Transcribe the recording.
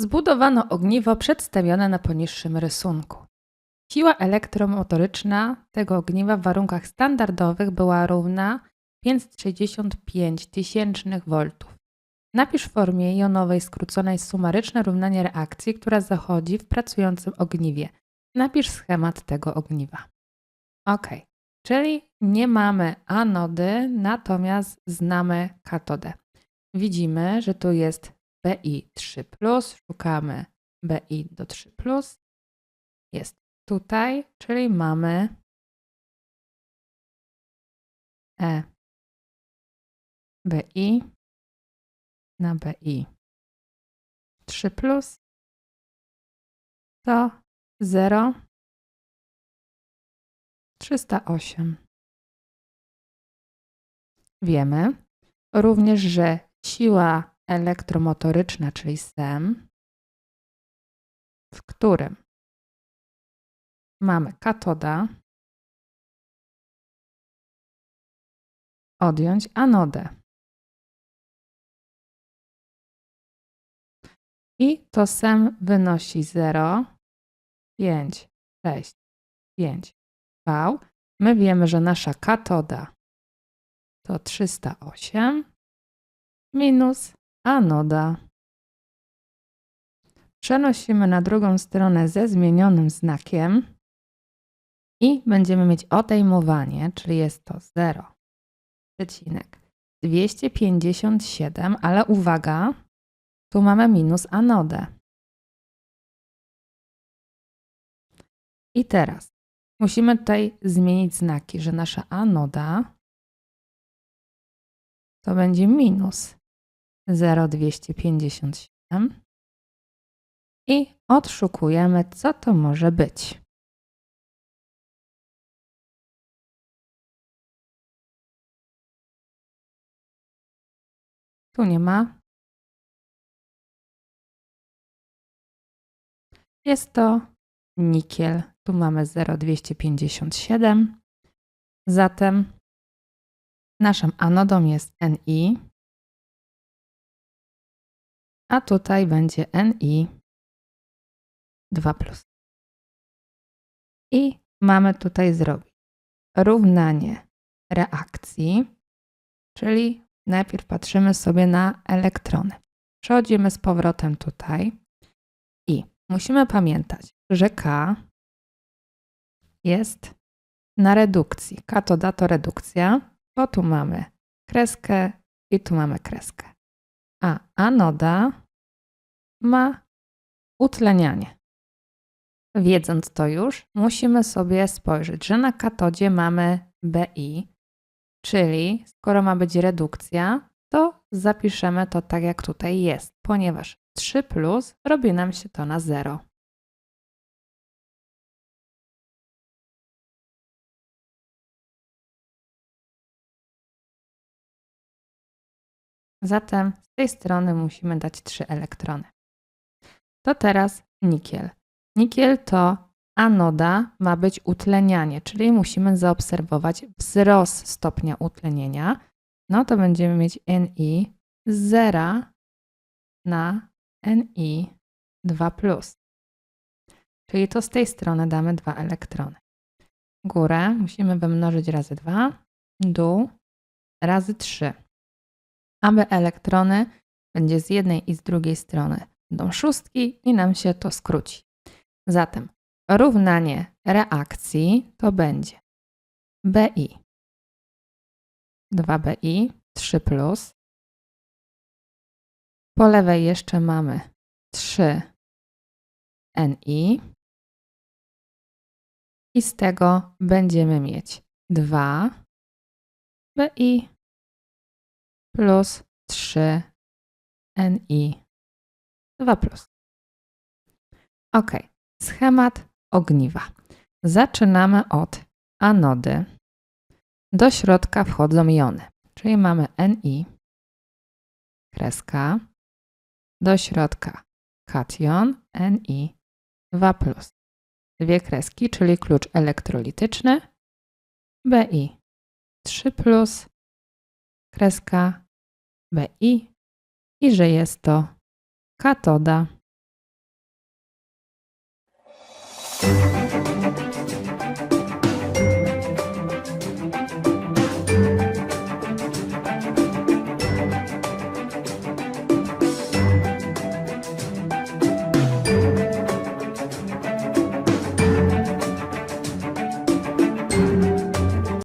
Zbudowano ogniwo przedstawione na poniższym rysunku. Siła elektromotoryczna tego ogniwa w warunkach standardowych była równa 565 tysięcznych voltów. Napisz w formie jonowej skróconej sumaryczne równanie reakcji, która zachodzi w pracującym ogniwie. Napisz schemat tego ogniwa. Ok, czyli nie mamy anody, natomiast znamy katodę. Widzimy, że tu jest BI 3, szukamy BI do 3. Jest tutaj, czyli mamy E BI na BI 3 to 0 308. Wiemy również, że siła elektromotoryczna, czyli SEM, w którym mamy katoda, odjąć anodę. I to SEM wynosi 0, 5, 6, 5 V. My wiemy, że nasza katoda to 308 minus anoda. Przenosimy na drugą stronę ze zmienionym znakiem i będziemy mieć odejmowanie, czyli jest to 0,257, ale uwaga, tu mamy minus anodę. I teraz musimy tutaj zmienić znaki, że nasza anoda to będzie minus 0,257 i odszukujemy, co to może być. Tu nie ma. Jest to nikiel. Tu mamy 0,257. Zatem naszą anodą jest Ni, a tutaj będzie Ni 2. I mamy tutaj zrobić równanie reakcji, czyli najpierw patrzymy sobie na elektrony. Przechodzimy z powrotem tutaj i musimy pamiętać, że K jest na redukcji. Katoda to redukcja, bo tu mamy kreskę i tu mamy kreskę. A anoda ma utlenianie. Wiedząc to już, musimy sobie spojrzeć, że na katodzie mamy BI, czyli skoro ma być redukcja, to zapiszemy to tak, jak tutaj jest, ponieważ 3 plus robi nam się to na 0. Zatem z tej strony musimy dać 3 elektrony. To teraz nikiel. Nikiel to anoda ma być utlenianie, czyli musimy zaobserwować wzrost stopnia utlenienia. No to będziemy mieć Ni 0 na Ni 2. Czyli to z tej strony damy 2 elektrony. Górę musimy wymnożyć razy 2, dół razy 3. Aby elektrony będzie z jednej i z drugiej strony będą szóstki i nam się to skróci. Zatem równanie reakcji to będzie BI 2BI 3 plus. Po lewej jeszcze mamy 3 NI i z tego będziemy mieć 2 BI plus 3 NI 2 plus. Ok, schemat ogniwa. Zaczynamy od anody. Do środka wchodzą jony, czyli mamy Ni, kreska, do środka kation Ni 2 plus. Dwie kreski, czyli klucz elektrolityczny, Bi 3 plus, kreska Bi i że jest to katoda.